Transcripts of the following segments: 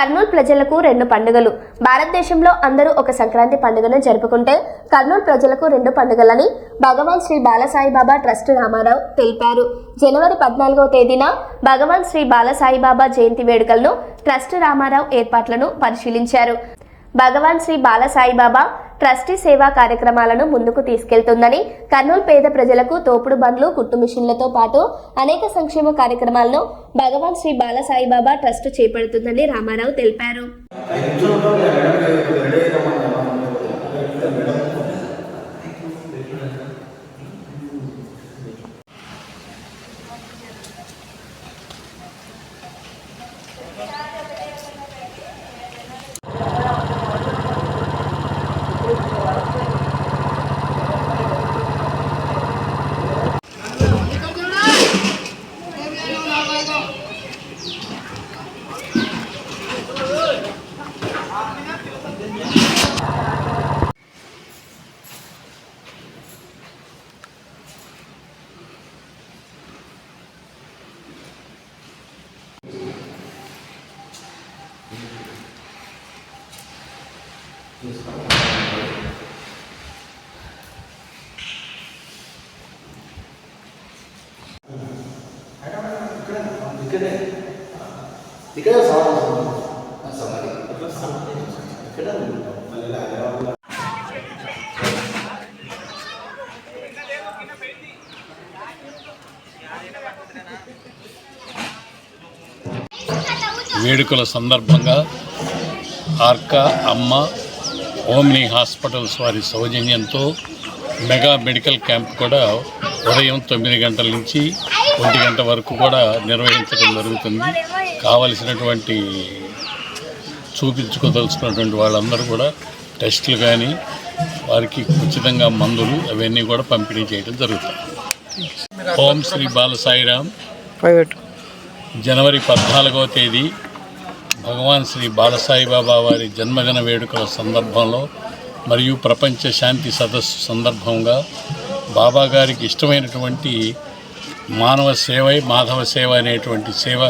కర్నూలు ప్రజలకు రెండు పండుగలు. భారతదేశంలో అందరూ ఒక సంక్రాంతి పండుగను జరుపుకుంటే కర్నూలు ప్రజలకు రెండు పండుగలని భగవాన్ శ్రీ బాలసాయిబాబా ట్రస్ట్ రామారావు తెలిపారు. జనవరి పద్నాలుగవ తేదీన భగవాన్ శ్రీ బాలసాయిబాబా జయంతి వేడుకలను ట్రస్ట్ రామారావు ఏర్పాట్లను పరిశీలించారు. భగవాన్ శ్రీ బాలసాయిబాబా ట్రస్టీ సేవా కార్యక్రమాలను ముందుకు తీసుకెళ్తుందని కర్నూలు పేద ప్రజలకు తోపుడు బండ్లు కుట్టు మిషన్లతో పాటు అనేక సంక్షేమ కార్యక్రమాలను భగవాన్ శ్రీ బాలసాయిబాబా ట్రస్ట్ చేపడుతుందని రామారావు తెలిపారు. ఇక్కడే ఇక్కడే సమాధి ఇక్కడ వేడుకల సందర్భంగా ఆర్క అమ్మ ఓమ్ని హాస్పిటల్స్ వారి సౌజన్యంతో మెగా మెడికల్ క్యాంప్ కూడా ఉదయం తొమ్మిది గంటల నుంచి ఒంటి గంట వరకు కూడా నిర్వహించడం జరుగుతుంది. కావలసినటువంటి చూపించుకోదలుచుకున్నటువంటి వాళ్ళందరూ కూడా టెస్టులు కానీ వారికి ఉచితంగా మందులు అవన్నీ కూడా పంపిణీ చేయడం జరుగుతుంది. ఓం శ్రీ బాలసాయిరామ్. ప్రైవేట్. జనవరి పద్నాలుగవ తేదీ భగవాన్ శ్రీ బాలసాయిబాబా వారి జన్మదిన వేడుకల సందర్భంలో మరియు ప్రపంచ శాంతి సదస్సు సందర్భంగా బాబా గారికి ఇష్టమైనటువంటి మానవ సేవై మాధవ సేవ అనేటువంటి సేవ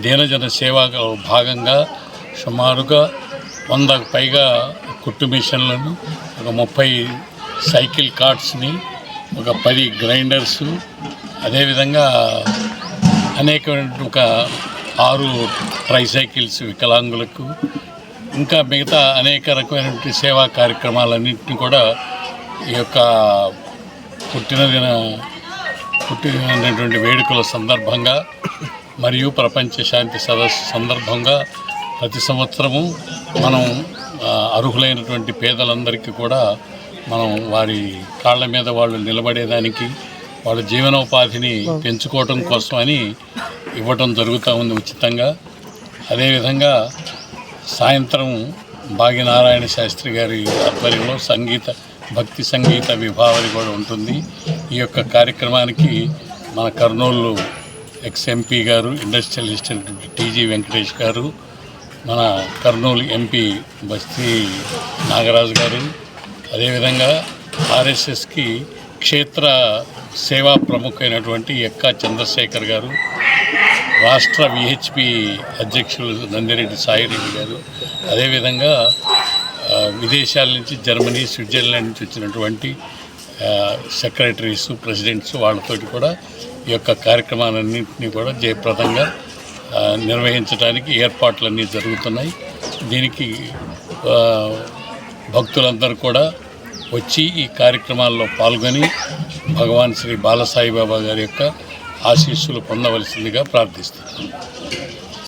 దీనజన సేవలో భాగంగా సుమారుగా వందకు పైగా కుట్టు మిషన్లను ఒక ముప్పై సైకిల్ కార్ట్స్ని ఒక పది గ్రైండర్సు అదేవిధంగా అనేకమైన ఒక ఆరు ట్రైసైకిల్స్ వికలాంగులకు ఇంకా మిగతా అనేక రకమైనటువంటి సేవా కార్యక్రమాలన్నింటినీ కూడా ఈ యొక్క పుట్టినదిన పుట్టినటువంటి వేడుకల సందర్భంగా మరియు ప్రపంచ శాంతి సదస్సు సందర్భంగా ప్రతి సంవత్సరము మనం అర్హులైనటువంటి పేదలందరికీ కూడా మనం వారి కాళ్ళ మీద వాళ్ళు నిలబడేదానికి వాళ్ళ జీవనోపాధిని పెంచుకోవటం కోసమని ఇవ్వటం జరుగుతూ ఉంది ఉచితంగా. అదేవిధంగా సాయంత్రం భాగ్యనారాయణ శాస్త్రి గారి ఆధ్వర్యంలో సంగీత భక్తి సంగీత విభావరి కూడా ఉంటుంది. ఈ యొక్క కార్యక్రమానికి మన కర్నూలు ఎక్స్ఎంపీ గారు ఇండస్ట్రియల్ ఇన్స్టిట్యూట్ టీజీ వెంకటేష్ గారు మన కర్నూలు ఎంపీ బస్తీ నాగరాజు గారు అదేవిధంగా ఆర్ఎస్ఎస్కి క్షేత్ర సేవా ప్రముఖైనటువంటి ఎక్కా చంద్రశేఖర్ గారు రాష్ట్ర విహెచ్పి అధ్యక్షులు నందిరెడ్డి సాయిరెడ్డి గారు అదేవిధంగా విదేశాల నుంచి జర్మనీ స్విట్జర్లాండ్ నుంచి వచ్చినటువంటి సెక్రటరీస్ ప్రెసిడెంట్స్ వాళ్ళతోటి కూడా ఈ యొక్క కార్యక్రమాలన్నింటినీ కూడా జయప్రదంగా నిర్వహించడానికి ఏర్పాట్లన్నీ జరుగుతున్నాయి. దీనికి భక్తులందరూ కూడా వచ్చి ఈ కార్యక్రమాల్లో పాల్గొని భగవాన్ శ్రీ బాలసాయిబాబా గారి యొక్క ఆశీస్సులు పొందవలసిందిగా ప్రార్థిస్తున్నాను